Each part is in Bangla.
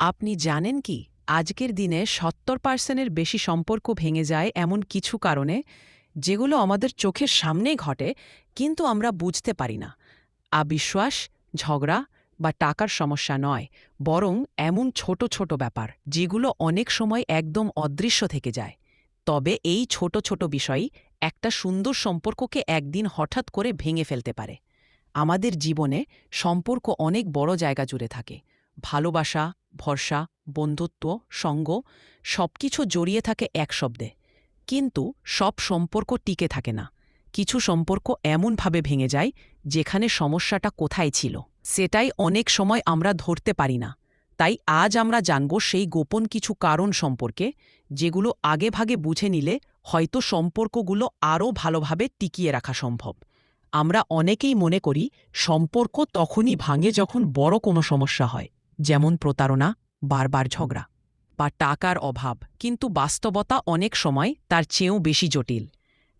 আপনি জানেন কি, আজকের দিনে সত্তর পার্সেন্টের বেশি সম্পর্ক ভেঙে যায় এমন কিছু কারণে, যেগুলো আমাদের চোখের সামনেই ঘটে, কিন্তু আমরা বুঝতে পারি না। আবিশ্বাস, ঝগড়া বা টাকার সমস্যা নয়, বরং এমন ছোট ছোট ব্যাপার, যেগুলো অনেক সময় একদম অদৃশ্য থেকে যায়। তবে এই ছোট ছোট বিষয়ই একটা সুন্দর সম্পর্ককে একদিন হঠাৎ করে ভেঙে ফেলতে পারে। আমাদের জীবনে সম্পর্ক অনেক বড় জায়গা জুড়ে থাকে। ভালোবাসা, ভরসা, বন্ধুত্ব, সঙ্গ সবকিছু জড়িয়ে থাকে এক শব্দে। কিন্তু সব সম্পর্ক টিকে থাকে না। কিছু সম্পর্ক এমনভাবে ভেঙে যায় যেখানে সমস্যাটা কোথায় ছিল। সেটাই অনেক সময় আমরা ধরতে পারি না। তাই আজ আমরা জানব সেই গোপন কিছু কারণ সম্পর্কে যেগুলো আগেভাগে বুঝে নিলে হয়তো সম্পর্কগুলো আরও ভালোভাবে টিকিয়ে রাখা সম্ভব। আমরা অনেকেই মনে করি সম্পর্ক তখনই ভাঙে যখন বড় কোনো সমস্যা হয়। যেমন প্রতারণা, বারবার ঝগড়া বা টাকার অভাব। কিন্তু বাস্তবতা অনেক সময় তার চেয়েও বেশি জটিল।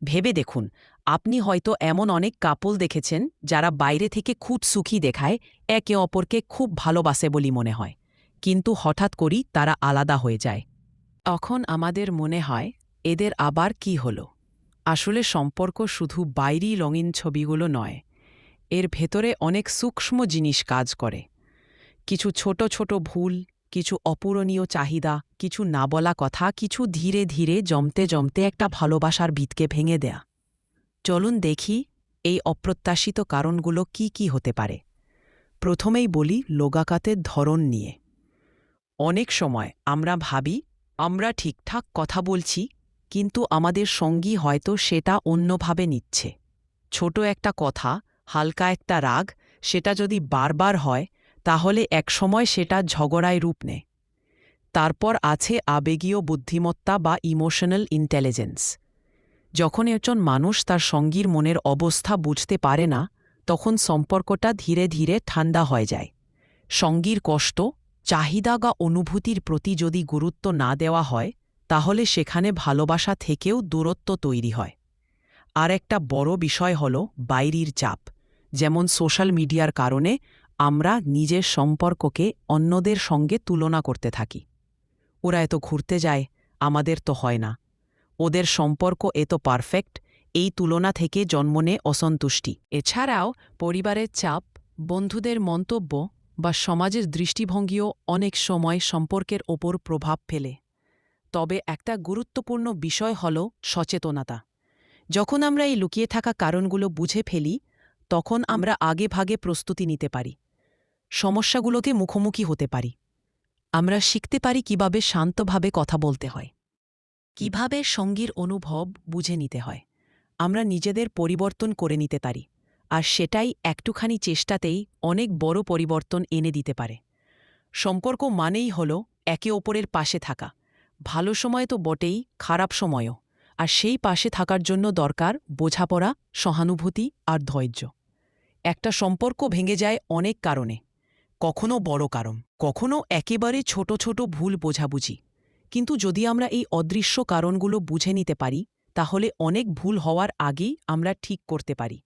ভেবে দেখুন, আপনি হয়তো এমন অনেক কাপল দেখেছেন যারা বাইরে থেকে খুব সুখী দেখায় একে অপরকে খুব ভালোবাসে বলি মনে হয়। কিন্তু হঠাৎ করেই তারা আলাদা হয়ে যায়। তখন আমাদের মনে হয়, এদের আবার কি হল? আসলে সম্পর্ক শুধু বাইরেই রঙিন ছবিগুলো নয়, এর ভেতরে অনেক সূক্ষ্ম জিনিস কাজ করে। কিছু ছোট ছোট ভুল, কিছু অপূরণীয় চাহিদা, কিছু না বলা কথা, কিছু ধীরে ধীরে জমতে জমতে একটা ভালোবাসার ভিতকে ভেঙে দেয়া। চলুন দেখি এই অপ্রত্যাশিত কারণগুলো কি কি হতে পারে। প্রথমেই বলি লোগাকাতের ধরন নিয়ে। অনেক সময় আমরা ভাবি, আমরা ঠিকঠাক কথা বলছি, কিন্তু আমাদের সঙ্গী হয়তো সেটা অন্যভাবে নিচ্ছে। ছোট একটা কথা, হালকা একটা রাগ, সেটা যদি বারবার হয় তাহলে একসময় সেটা ঝগড়ায় রূপ নেয় তারপর আছে আবেগীয় বুদ্ধিমত্তা বা ইমোশনাল ইন্টেলিজেন্স যখন একজন মানুষ তার সঙ্গীর মনের অবস্থা বুঝতে পারে না, তখন সম্পর্কটা ধীরে ধীরে ঠান্ডা হয়ে যায়। সঙ্গীর কষ্ট, চাহিদা বা অনুভূতির প্রতি যদি গুরুত্ব না দেওয়া হয়, তাহলে সেখানে ভালোবাসা থেকেও দূরত্ব তৈরি হয়। আর একটা বড় বিষয় হল বাইরির চাপ। যেমন সোশ্যাল মিডিয়ার কারণে আমরা নিজের সম্পর্ককে অন্যদের সঙ্গে তুলনা করতে থাকি। ওরা এত ঘুরতে যায়, আমাদের তো হয় না। ওদের সম্পর্ক এত পারফেক্ট, এই তুলনা থেকে জন্ম নেয় অসন্তুষ্টি। এছাড়াও পরিবারের চাপ, বন্ধুদের মন্তব্য বা সমাজের দৃষ্টিভঙ্গিও অনেক সময় সম্পর্কের ওপর প্রভাব ফেলে। তবে একটা গুরুত্বপূর্ণ বিষয় হল সচেতনতা। যখন আমরা এই লুকিয়ে থাকা কারণগুলো বুঝে ফেলি, তখন আমরা আগে ভাগে প্রস্তুতি নিতে পারি। সমস্যাগুলোকে মুখোমুখি হতে পারি। আমরা শিখতে পারি কীভাবে শান্তভাবে কথা বলতে হয়। কীভাবে সঙ্গীর অনুভব বুঝে নিতে হয়। আমরা নিজেদের পরিবর্তন করে নিতে পারি। আর সেটাই একটুখানি চেষ্টাতেই অনেক বড় পরিবর্তন এনে দিতে পারে। সম্পর্ক মানেই হল একে অপরের পাশে থাকা। ভালো সময় তো বটেই, খারাপ সময়ও। আর সেই পাশে থাকার জন্য দরকার বোঝাপড়া, সহানুভূতি আর ধৈর্য। একটা সম্পর্ক ভেঙে যায় অনেক কারণে। কখনো বড় কারণ, কখনো একেবারে ছোট ছোট ভুল বোঝাবুঝি। কিন্তু যদি আমরা এই অদৃশ্য কারণগুলো বুঝে নিতে পারি, তাহলে অনেক ভুল হওয়ার আগেই আমরা ঠিক করতে পারি।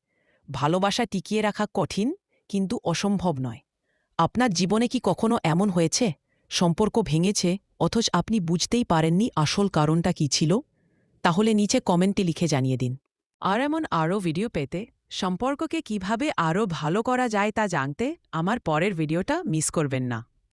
ভালোবাসা টিকিয়ে রাখা কঠিন, কিন্তু অসম্ভব নয়। আপনার জীবনে কি কখনো এমন হয়েছে? সম্পর্ক ভেঙেছে, অথচ আপনি বুঝতেই পারেননি আসল কারণটা কি ছিল? তাহলে নিচে কমেন্টে লিখে জানিয়ে দিন। আর এমন আরও ভিডিও পেতে সম্পর্ককে কীভাবে আরও ভালো করা যায় তা জানতে আমার পরের ভিডিওটা মিস করবেন না।